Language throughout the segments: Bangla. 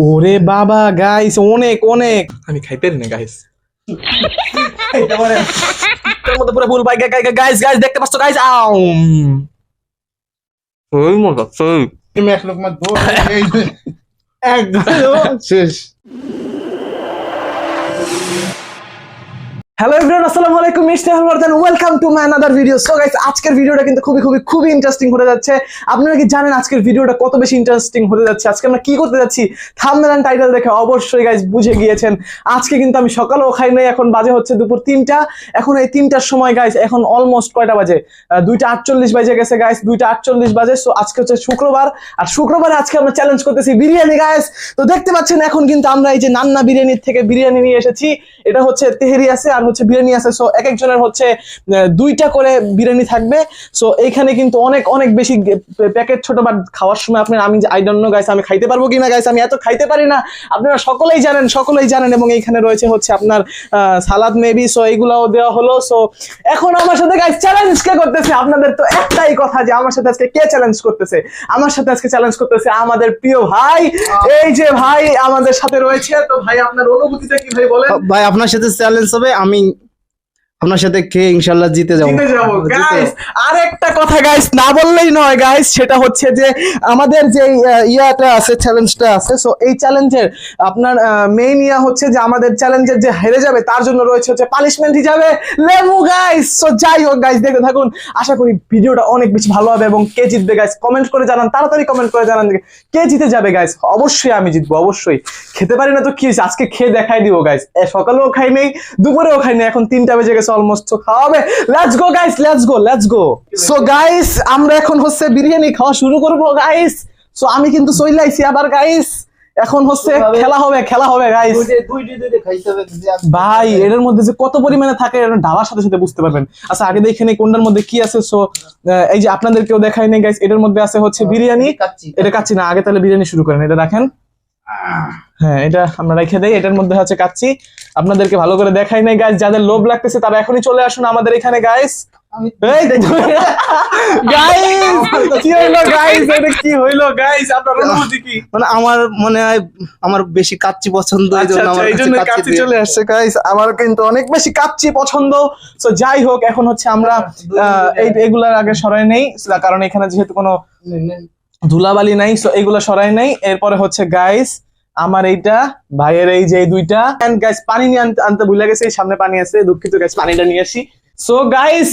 ওরে বাবা গাইস অনেক অনেক। আমি খাইতে পারি না গাইস তোর মধ্যে পুরো ভুল গাইস গাইস দেখতে পাচ্ছ গাইস আউ ওই মজা সেই তুমি এক লোক একদম শেষ। হ্যালো এভরিওয়ান আসসালামু আলাইকুম mister হরওয়ার্দান welcome to my another video so guys আজকের ভিডিওটা কিন্তু খুবই খুবই খুবই ইন্টারেস্টিং হতে যাচ্ছে। আপনারা কি জানেন আজকের ভিডিওটা কত বেশি ইন্টারেস্টিং হতে যাচ্ছে? আজকে আমরা কি করতে যাচ্ছি? থাম্বনেল এন্ড টাইটেল দেখে অবশ্যই গাইস বুঝে গিয়েছেন। আজকে কিন্তু আমি সকালেও খাই নাই, এখন বাজে হচ্ছে দুপুর তিনটা। এখন এই তিনটার সময় গাইস এখন অলমোস্ট কয়টা বাজে? দুইটা আটচল্লিশ বাজে গেছে গাইস দুইটা আটচল্লিশ বাজে। সো আজকে হচ্ছে শুক্রবার। আর শুক্রবারে আজকে আমরা চ্যালেঞ্জ করতেছি বিরিয়ানি গাইস তো দেখতে পাচ্ছেন এখন কিন্তু আমরা এই যে নান্না বিরিয়ানির থেকে বিরিয়ানি নিয়ে এসেছি। এটা হচ্ছে তেহেরি আছে, আর হচ্ছে বিরিয়ানি আছে সো এক একজনের হচ্ছে দুইটা করে বিরিয়ানি থাকবে। সো এইখানে কিন্তু অনেক অনেক বেশি প্যাকেট ছোট বাট খাওয়ার সময় আপনার, আমি আই ডোন্ট নো গাইস আমি খাইতে পারব কিনা গাইস আমি এত খাইতে পারি না। আপনারা সকলেই জানেন সকলেই জানেন, এবং এইখানে রয়েছে হচ্ছে আপনার সালাদ মেবি সো এইগুলাও দেওয়া হলো। সো এখন আমার সাথে গাইস চ্যালেঞ্জ কে করতেছে? আপনাদের তো একটাই কথা যে, আমার সাথে আজকে কে চ্যালেঞ্জ করতেছে? আমার সাথে আজকে চ্যালেঞ্জ করতেছে আমাদের প্রিয় ভাই। এই যে ভাই আমাদের সাথে রয়েছে, তো ভাই, আপনার অনুভূতিটা কি ভাই বলেন? ভাই, আপনার সাথে চ্যালেঞ্জ হবে, আমি coming আপনার সাথে খেয়ে ইনশাল্লাহ জিতে যাব। জিতে যাব। জিতে। আরেকটা কথা গাইস না বললেই নয় গাইস সেটা হচ্ছে যে আমাদের যে ইয়াটা আছে চ্যালেঞ্জটা আছে সো এই চ্যালেঞ্জের আপনার মেইন ইয়া হচ্ছে যে আমাদের চ্যালেঞ্জের যে হেরে যাবে তার জন্য রয়েছে হচ্ছে পানিশমেন্ট হিসাবে লেবু গাইস সো যাই হোক গাইস দেখতে থাকুন। আশা করি ভিডিওটা অনেক বেশি ভালো হবে এবং কে জিতবে গাইস কমেন্ট করে জানান। তাড়াতাড়ি কমেন্ট করে জানান কে জিতে যাবে গাইস অবশ্যই আমি জিতবো অবশ্যই। খেতে পারি না তো কি আজকে খেয়ে দেখাই দিব গাইস সকালেও খাই নেই দুপুরেও খাই নেই এখন তিনটা বেজে গেছে অলমোস্ট তো খাওয়া let's go guys let's go let's go so guys আমরা এখন হচ্ছে বিরিয়ানি খাওয়া শুরু করব গাইস সো আমি কিন্তু আবার গাইস এখন হচ্ছে খেলা হবে খেলা হবে গাইস ভাই এটার মধ্যে যে কত পরিমাণে থাকে ঢালার সাথে সাথে বুঝতে পারবেন। আচ্ছা আগে দেখে নেই কোনটার মধ্যে কি আছে। সো এই যে আপনাদেরকেও দেখাই নেই গাইস এটার মধ্যে আছে হচ্ছে বিরিয়ানি। এটা কাচ্চি। না আগে তাহলে বিরিয়ানি শুরু করেন। এটা রাখেন হ্যাঁ এটা আমরা রেখে দেই। এটার মধ্যে হচ্ছে কাচ্চি। আপনাদেরকে ভালো করে দেখাই নাই গাইস যাদের লোভ লাগতেছে তারা এখনই চলে আসুন আমাদের এখানে গাইস মানে আমার মনে হয় আমার বেশি কাচ্চি পছন্দ এই আচ্ছা জন্য আচ্ছা কাচ্চি চলে আসছে গাইস আমার কিন্তু অনেক বেশি কাচ্চি পছন্দ। তো যাই হোক এখন হচ্ছে আমরা আহ, এই এগুলার আগে সরাই নেই কারণ এখানে যেহেতু কোনো ধুলাবালি নাই সো এগুলো সরাই নাই। এরপরে হচ্ছে গাইস আমার এইটা ভাইয়ের এই যে দুইটা। এন্ড গাইস পানি নিয়ে আনতে আনতে ভুলে গেছে এই সামনে পানি আছে দুঃখিত গাইস পানিটা নিয়ে আসি। সো গাইস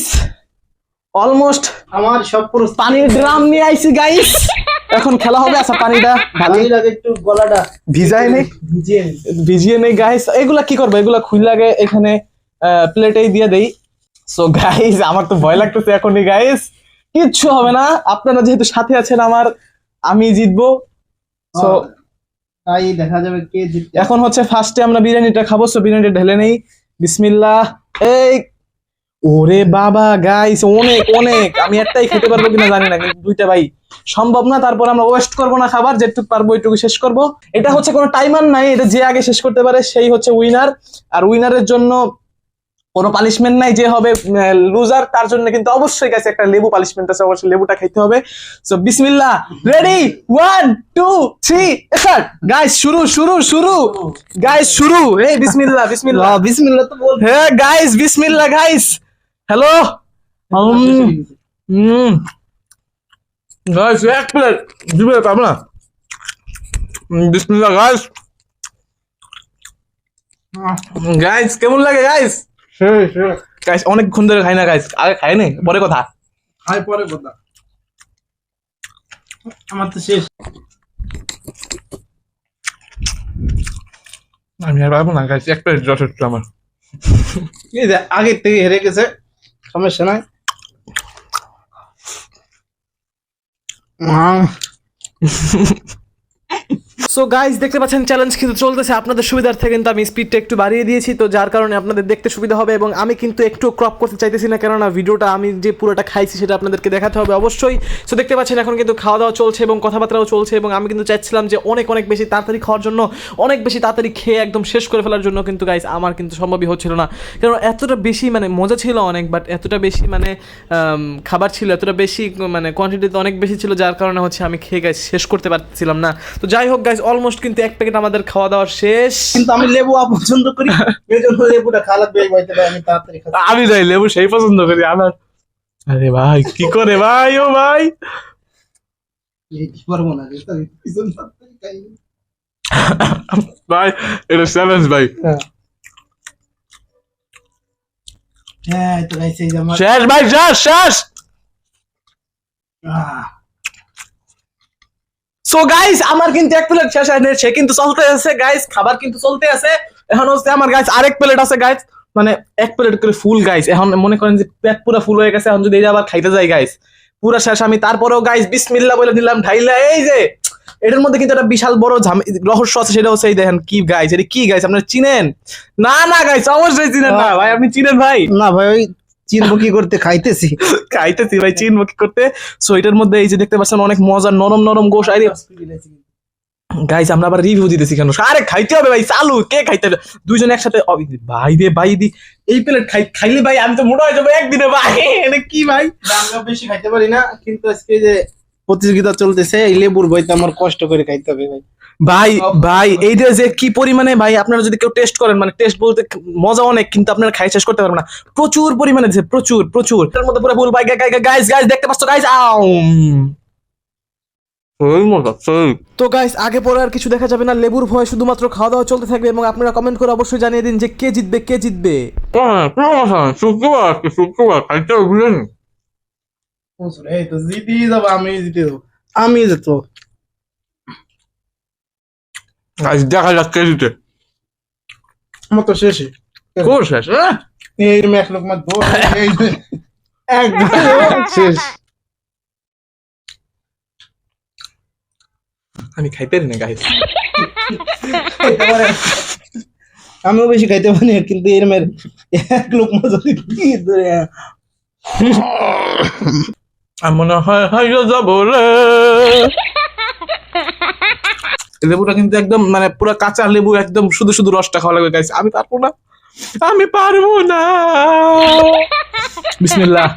অলমোস্ট আমার সব পুরো পানির ড্রাম নিয়ে আইছি গাইস এখন খেলা হবে আচ্ছা পানিটা ভালোই লাগে একটু গলাটা ভিজাই নেই। ভিজিয়ে ভিজিয়ে নেই গাইস এগুলা কি করব? এগুলা খুই লাগে এখানে প্লেটেই দিয়ে দেই। সো গাইস আমার তো ভয় লাগতেছে এখনই গাইস কিচ্ছু হবে না। আপনারা যেহেতু সাথে আছেন আমার আমি জিতবো। সো তাই দেখা যাবে কে জিততে এখন হচ্ছে ফার্স্টে আমরা বিরিয়ানিটা খাব সো বিরিয়ানিটা ঢেলে নেই। বিসমিল্লাহ। এই ওরে বাবা গাইস অনেক অনেক। আমি একটাই খেতে পারব কিনা জানি না কিন্তু দুইটা ভাই। সম্ভব না তারপর আমরা ওয়েস্ট করব না খাবার যেটুকু পারব ওইটুকু শেষ করব। এটা হচ্ছে কোনো টাইমার নাই এটা যে আগে শেষ করতে পারে সেই হচ্ছে উইনার আর উইনারের জন্য কোনো পানিশমেন্ট নাই যে হবে লুজার তার জন্য কিন্তু অবশ্যই গেছে একটা লেবু পানিশমেন্ট আছে অবশ্যই লেবুটা খাইতে হবে। সো বিসমিল্লাহ ready one two three start guys শুরু শুরু শুরু! গাইস শুরু! এই বিসমিল্লাহ বিসমিল্লাহ। আহ, বিসমিল্লাহ তো বল হ্যাঁ গাইস বিসমিল্লাহ গাইস হ্যালো হুম গাইস এক প্লেট দিবে পাবো না বিসমিল্লাহ গাইস গাইস কেমন লাগে গাইস গাইস অনেকক্ষণ ধরে খাই না গাইস আগে খাই নাই? পরে কথা। খাই পরে কথা। আমার তো শেষ। আমি আর পারব না গাইস এক প্লেট যথেষ্ট আমার। এই যে আগের থেকে হেরে গেছে। সমস্যা নাই। আহ, সো গাইজ দেখতে পাচ্ছেন চ্যালেঞ্জ কিন্তু চলতেছে। আপনাদের সুবিধার্থে কিন্তু আমি স্পিডটা একটু বাড়িয়ে দিয়েছি। তো যার কারণে আপনাদের দেখতে সুবিধা হবে এবং আমি কিন্তু একটু ক্রপ করতে চাইতেছি না, কেননা ভিডিওটা আমি যে পুরোটা খাইছি সেটা আপনাদেরকে দেখাতে হবে অবশ্যই। সো দেখতে পাচ্ছেন, এখন কিন্তু খাওয়া দাওয়া চলছে এবং কথাবার্তাও চলছে এবং আমি কিন্তু চাইছিলাম যে অনেক অনেক বেশি তাড়াতাড়ি খাওয়ার জন্য, অনেক বেশি তাড়াতাড়ি খেয়ে একদম শেষ করে ফেলার জন্য কিন্তু গাইজ আমার কিন্তু সম্ভবই হচ্ছিল না। কারণ এতটা বেশি মানে মজা ছিল অনেক বাট এতটা বেশি মানে খাবার ছিল, এতটা বেশি মানে কোয়ান্টিটিতে অনেক বেশি ছিল, যার কারণে হচ্ছে আমি খেয়ে গাইজ শেষ করতে পারছিলাম না। তো যাই হোক গাইস অলমোস্ট কিন্তু এক প্যাকেট আমাদের খাওয়া দাওয়া শেষ। কিন্তু আমি লেবু অপছন্দ করি। এই জন্য লেবুটা খাওয়া লাগবে এই বইতে আমি তাড়াতাড়ি খাচ্ছি। আমি যাই লেবু সেই পছন্দ করি আমার আরে ভাই কি করে ভাই ও ভাই? পারব না। ভাই এটা চ্যালেঞ্জ ভাই। হ্যাঁ। তো গাইছে এই যে আমার শেষ ভাই শেষ শেষ। আহ, সো গাইস আমার কিন্তু এক প্লেট শেষ হয়নি সে কিন্তু চলতে আছে গাইস খাবার কিন্তু চলতে আছে। এখন হচ্ছে আমার গাইস আরেক প্লেট আছে গাইস মানে এক প্লেট করে ফুল গাইস এখন মনে করেন যে পেট পুরো ফুল হয়ে গেছে এখন যদি এই আবার খাইতে যাই গাইস পুরো শেষ। আমি তারপরেও গাইস বিসমিল্লাহ বলে দিলাম ঢাইলা এই যে এটার মধ্যে কিন্তু একটা বিশাল বড় রহস্য আছে সেটা হচ্ছে এই দেখেন কি গাইস এটা কি গাইস আপনারা চিনেন? না না গাইস অবশ্যই চিনেন না। ভাই আপনি চিনেন ভাই। না ভাই ওই চিনবো কি করতে খাইতেছি। খাইতেছি ভাই চিনবো কি করতে। সো এটার মধ্যে এই যে দেখতে পাচ্ছেন অনেক মজার নরম নরম গোশ। আরে গাইস আমরা আবার রিভিউ দিতেছি কেন? আরে খাইতে হবে ভাই চালু। কে খাইতে হবে? দুইজন একসাথে ভাই রে ভাই দি। এই প্লেট খাই খাইলে ভাই আমি তো মোটা হয়ে যাব একদিনে ভাই। এটা কি ভাই? আমরা বেশি খাইতে পারি না কিন্তু আজকে যে প্রতিযোগিতা চলতেছে এই লেবুর বইতে আমার কষ্ট করে খাইতে হবে ভাই। ভাই ভাই এইটা যে কি পরিমাণে ভাই আপনারা যদি কেউ টেস্ট করেন মানে টেস্ট বলতে মজা অনেক কিন্তু আপনারা খাই শেষ করতে পারবেন না। প্রচুর পরিমাণে দিছে প্রচুর প্রচুর। তার মধ্যে পুরো ফুল ভাই গাইস গাইস দেখতে পাচ্ছ গাইস আও তো গাইস আগে পরে আর কিছু দেখা যাবে না। লেবুর ভয় শুধুমাত্র খাওয়া দাওয়া চলতে থাকবে এবং আপনারা কমেন্ট করে অবশ্যই জানিয়ে দিন যে কে জিতবে কে জিতবে। শুক্রবার শুক্রবার? খাইতে বুঝলেন এই তো আমি জিতে আমি যেত আজ দেখা যাক কে দিতে আমার তো শেষই কোর শেষ! এই এক লোক মার দৌড় একদম। শেষ। আমি খাইতে না গাইস আমিও বেশি খাইতে পারি না, কিন্তু এর মেয়ের এক লোক মজা কি ধরে আর মনে হয় হাইয়া যাব রে। লেবুটা কিন্তু একদম মানে পুরো কাঁচা লেবু একদম শুধু শুধু রসটা খাওয়া লাগবে গাইস আমি পারব না। আমি পারব না। বিসমিল্লাহ।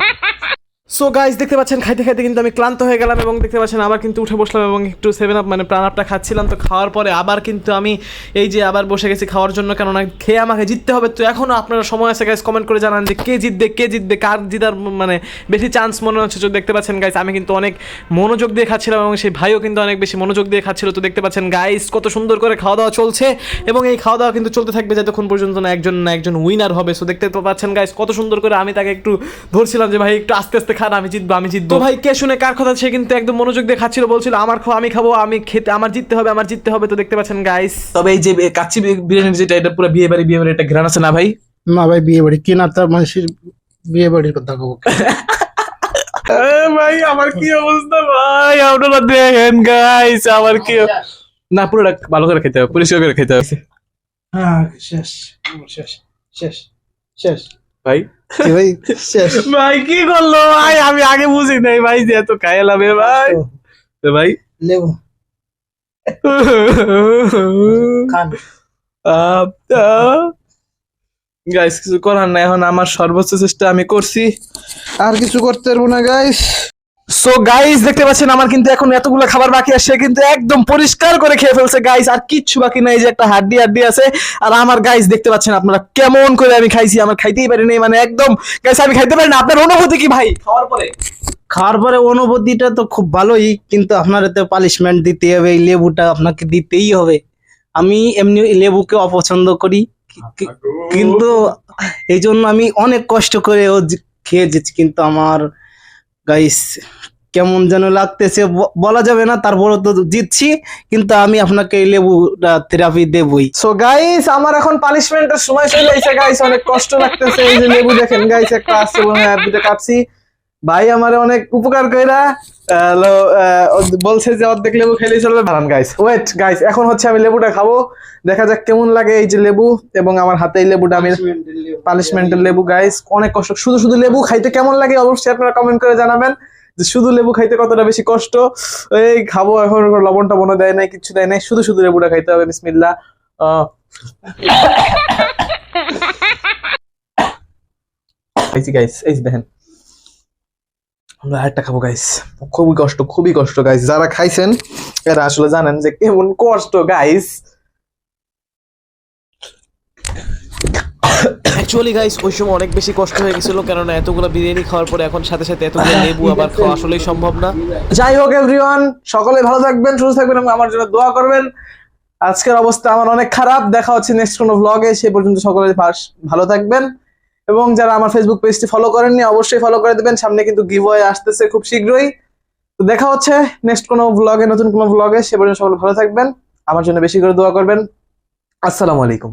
সো গাইস দেখতে পাচ্ছেন, খাইতে খাইতে কিন্তু আমি ক্লান্ত হয়ে গেলাম এবং দেখতে পাচ্ছেন আবার কিন্তু উঠে বসলাম এবং একটু সেভেন আপ মানে প্রাণ আপটা খাচ্ছিলাম। তো খাওয়ার পরে আবার কিন্তু আমি এই যে আবার বসে গেছি খাওয়ার জন্য, কেননা খেয়ে আমাকে জিততে হবে। তো এখনও আপনারা সময় আছে গাইস কমেন্ট করে জানান যে কে জিতবে কে জিতবে, কার জিতার মানে বেশি চান্স মনে হচ্ছে। তো দেখতে পাচ্ছেন গাইস আমি কিন্তু অনেক মনোযোগ দিয়ে খাচ্ছিলাম এবং সেই ভাইও কিন্তু অনেক বেশি মনোযোগ দিয়ে খাচ্ছিল। তো দেখতে পাচ্ছেন গাইজ কত সুন্দর করে খাওয়া দাওয়া চলছে এবং এই খাওয়া দাওয়া কিন্তু চলতে থাকবে যতক্ষণ পর্যন্ত না একজন না একজন উইনার হবে। সো দেখতে তো পাচ্ছেন গাইস কত সুন্দর করে আমি তাকে একটু ধরছিলাম যে, ভাই, একটু আস্তে আস্তে খান আমি জিতবো আমি জিতবো। ভাই কে শুনে কার কথা সে কিন্তু একদম মনোযোগ দিয়ে খাচ্ছিল বলছিল আমার খাওয়া আমি খাব আমি খেতে আমার জিততে হবে আমার জিততে হবে। তো দেখতে পাচ্ছেন গাইস তবে এই যে কাচ্চি বিরিয়ানি যেটা এটা পুরো বিয়ে বাড়ি বিয়ে বাড়ি এটা ঘ্রাণ আছে না ভাই? না ভাই বিয়ে বাড়ি। কিনা তার মানুষের বিয়ে বাড়ির কথা কব। ভাই আমার কি অবস্থা ভাই? আপনারা দেখেন গাইস আমার কি না পুরোটা ভালো করে খেতে হবে পরিষ্কার করে খেতে হবে। হ্যাঁ শেষ শেষ শেষ শেষ। ভাই? ভাই? শেষ। ভাই কি করল? ভাই আমি আগে বুঝি নাই ভাই যে এত এ ভাই। তো ভাই? লেবু। খান। গাইস কিছু করার নাই এখন আমার সর্বোচ্চ চেষ্টা আমি করছি। আর কিছু করতে পারব না গাইস সো গাইস দেখতে পাচ্ছেন আমার কিন্তু এখন এতগুলো খাবার বাকি আছে সে কিন্তু একদম পরিষ্কার করে খেয়ে ফেলছে গাইস আর কিচ্ছু বাকি নাই যে একটা হাড্ডি হাড্ডি আছে। আর আমার গাইস দেখতে পাচ্ছেন আপনারা কেমন করে আমি খাইছি আমার খাইতেই পারি নাই মানে একদম গাইস আমি খাইতে পারি না আপনার অনুভূতি কি ভাই? খাওয়ার পরে। খাওয়ার পরে অনুভূতিটা তো খুব ভালোই কিন্তু আপনার তো পালিশমেন্ট দিতে হবে এই লেবুটা আপনাকে দিতেই হবে। আমি এমনি লেবুকে অপছন্দ করি কি- কিন্তু এই জন্য আমি অনেক কষ্ট করে ও জি- খেয়ে যেছি কিন্তু আমার গাইস কেমন যেন লাগতেছে বলা যাবে না তারপরে তো জিতছি, কিন্তু আমি আপনাকে এই লেবুটা থেরাপি দেবই। সো গাইস আমার এখন পানিশমেন্টের সময় চলে এসেছে গাইস অনেক কষ্ট লাগতেছে, এই যে লেবু দেখেন গাইস একটা আসছে মনে হয় দুটো কাটছি ভাই আমার অনেক উপকার কইরা বলছে যে অর্ধেক লেবু খেলেই চলবে। ভাড়ান গাইস ওয়েট গাইস এখন হচ্ছে আমি লেবুটা খাব। দেখা যাক কেমন লাগে এই যে লেবু এবং আমার হাতে এই লেবুটা আমি পানিশমেন্টের লেবু গাইস অনেক কষ্ট। শুধু শুধু লেবু খাইতে কেমন লাগে অবশ্যই আপনারা কমেন্ট করে জানাবেন। যে শুধু লেবু খাইতে কতটা বেশি কষ্ট? এই খাব, এখন লবণ টবণ দেয় নাই, কিছু দেয় নাই। শুধু শুধু লেবুটা খাইতে হবে, বিসমিল্লাহ। আহ। গাইস এই দেখেন। আমরা আরেকটা খাব গাইস খুবই কষ্ট খুবই কষ্ট গাইস যারা খাইছেন এরা আসলে জানেন যে কেমন কষ্ট গাইস অ্যাকচুয়ালি গাইস ওই সময় অনেক বেশি কষ্ট হয়ে গেছিল কেননা এতগুলো বিরিয়ানি খাওয়ার পরে এখন সাথে সাথে এতগুলো লেবু আবার খাওয়া আসলেই সম্ভব না। যাই হোক এভরিওয়ান সকলে ভালো থাকবেন সুস্থ থাকবেন এবং আমার জন্য দোয়া করবেন। আজকের অবস্থা আমার অনেক খারাপ দেখা হচ্ছে নেক্সট কোনো ব্লগে সে পর্যন্ত সকলে ভালো থাকবেন। এবং যারা আমার ফেসবুক পেজটি ফলো করেননি, অবশ্যই ফলো করে দেবেন। সামনে কিন্তু গিভ আসতেছে খুব শীঘ্রই। তো দেখা হচ্ছে নেক্সট কোনো ব্লগে নতুন কোনো ব্লগে সে পর্যন্ত সকলে ভালো থাকবেন। আমার জন্য বেশি করে দোয়া করবেন। আসসালামু আলাইকুম।